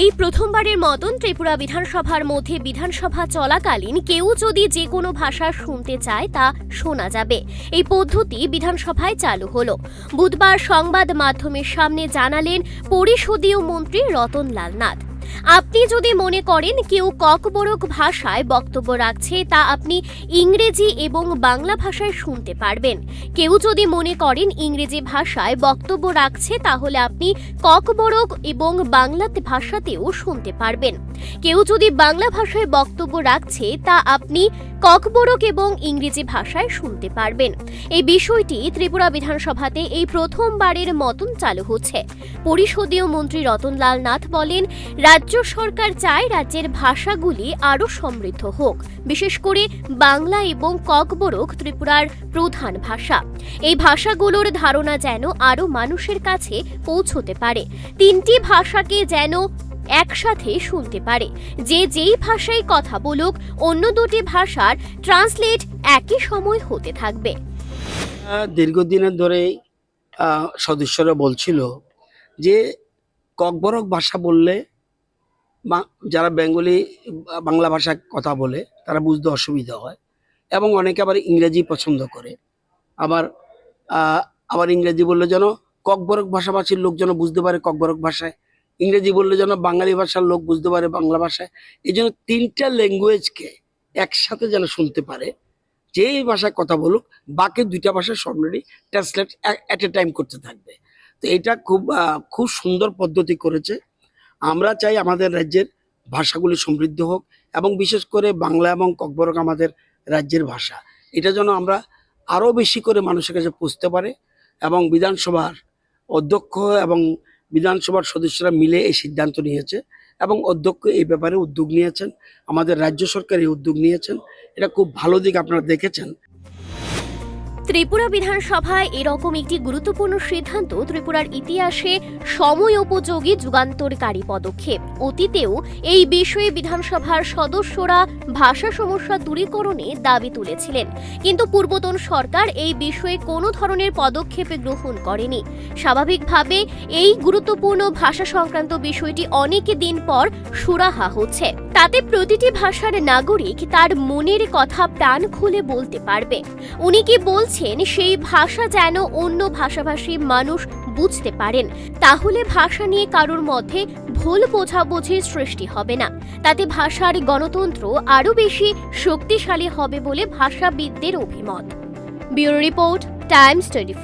এই প্রথমবারের মতন ত্রিপুরা বিধানসভার মধ্যে বিধানসভা চলাকালীন কেউ যদি যে কোনো ভাষা শুনতে চায় তা শোনা যাবে। এই পদ্ধতি বিধানসভায় চালু হল। বুধবার সংবাদ মাধ্যমের সামনে জানালেন পরিষদীয় মন্ত্রী রতনলাল নাথ। আপনি যদি মনে করেন কেউ ককবরক ভাষায় বক্তব্য রাখছে, তা আপনি ইংরেজি এবং বাংলা ভাষায় শুনতে পারবেন। কেউ যদি মনে করেন ইংরেজি ভাষায় বক্তব্য রাখছে, তাহলে আপনি ককবরক এবং বাংলা ভাষাতেও শুনতে পারবেন। কেউ যদি বাংলা ভাষায় বক্তব্য রাখছে, তা আপনি ককবরক এবং ইংরেজি ভাষায় শুনতে পারবেন। এই বিষয়টি ত্রিপুরা বিধানসভাতে এই প্রথমবারের মতন চালু হচ্ছে। পরিষদীয় মন্ত্রী রতনলাল নাথ বলেন, রাজ্য সরকার চায় রাজ্যের ভাষাগুলি আরও সমৃদ্ধ হোক। বিশেষ করে বাংলা এবং ককবরক ত্রিপুরার প্রধান ভাষা। এই ভাষাগুলোর ধারণা যেন আরও মানুষের কাছে পৌঁছতে পারে। তিনটি ভাষাকে যেন একসাথে শুনতে পারে। যে যেই ভাষায় কথা বলুক, অন্য দুটি ভাষার ট্রান্সলেট একই সময় হতে থাকবে। দীর্ঘদিনের ধরে সদস্যরা বলছিল যে, ককবরক ভাষা বললে যারা বেঙ্গলি, বাংলা ভাষায় কথা বলে, তারা বুঝতে অসুবিধা হয়। এবং অনেকে আবার ইংরেজি পছন্দ করে। আবার আবার ইংরেজি বললে যেন ককবরক ভাষাভাষীর লোক যেন বুঝতে পারে ককবরক ভাষায় ইংরেজি বললে যেন বাঙালি ভাষার লোক বুঝতে পারে বাংলা ভাষায়। এই জন্য তিনটা ল্যাঙ্গুয়েজকে একসাথে যেন শুনতে পারে, যেই ভাষায় কথা বলুক, বাকি দুইটা ভাষা already translate at a time করতে থাকবে। তো এটা খুব খুব সুন্দর পদ্ধতি করেছে। আমরা চাই আমাদের রাজ্যের ভাষাগুলি সমৃদ্ধ হোক এবং বিশেষ করে বাংলা এবং ককবরক আমাদের রাজ্যের ভাষা। এটা যেন আমরা আরও বেশি করে মানুষের কাছে পৌঁছতে পারে এবং বিধানসভার অধ্যক্ষ এবং বিধানসভার সদস্যরা মিলে এই সিদ্ধান্ত নিয়েছে এবং অধ্যক্ষ এই ব্যাপারে উদ্যোগ নিয়েছেন। আমাদের রাজ্য সরকার এই উদ্যোগ নিয়েছেন। এটা খুব ভালো দিক আপনারা দেখেছেন। ত্রিপুরা বিধানসভায় এরকম একটি গুরুত্বপূর্ণ সিদ্ধান্ত ত্রিপুরার ইতিহাসে সময় উপযোগী যুগান্তরকারী পদক্ষেপ। অতীতেও এই বিষয়ে বিধানসভার সদস্যরা ভাষা সমস্যা দূরীকরণে দাবি তুলেছিলেন। কিন্তু পূর্বতন সরকার এই বিষয়ে কোনো ধরনের পদক্ষেপ গ্রহণ করেনি। স্বাভাবিকভাবে এই গুরুত্বপূর্ণ ভাষা সংক্রান্ত বিষয়টি অনেক দিন পর সুরাহা হচ্ছে। তাতে প্রতিটি ভাষার নাগরিক তার মনের কথা প্রাণ খুলে বলতে পারবে। উনি কি বলছেন, সেই ভাষা যেন অন্য ভাষাভাষী মানুষ বুঝতে পারেন। তাহলে ভাষা নিয়ে কারোর মধ্যে ভুল বোঝাবুঝির সৃষ্টি হবে না। তাতে ভাষার গণতন্ত্র আরও বেশি শক্তিশালী হবে বলে ভাষাবিদদের অভিমত। Bureau report, Times twenty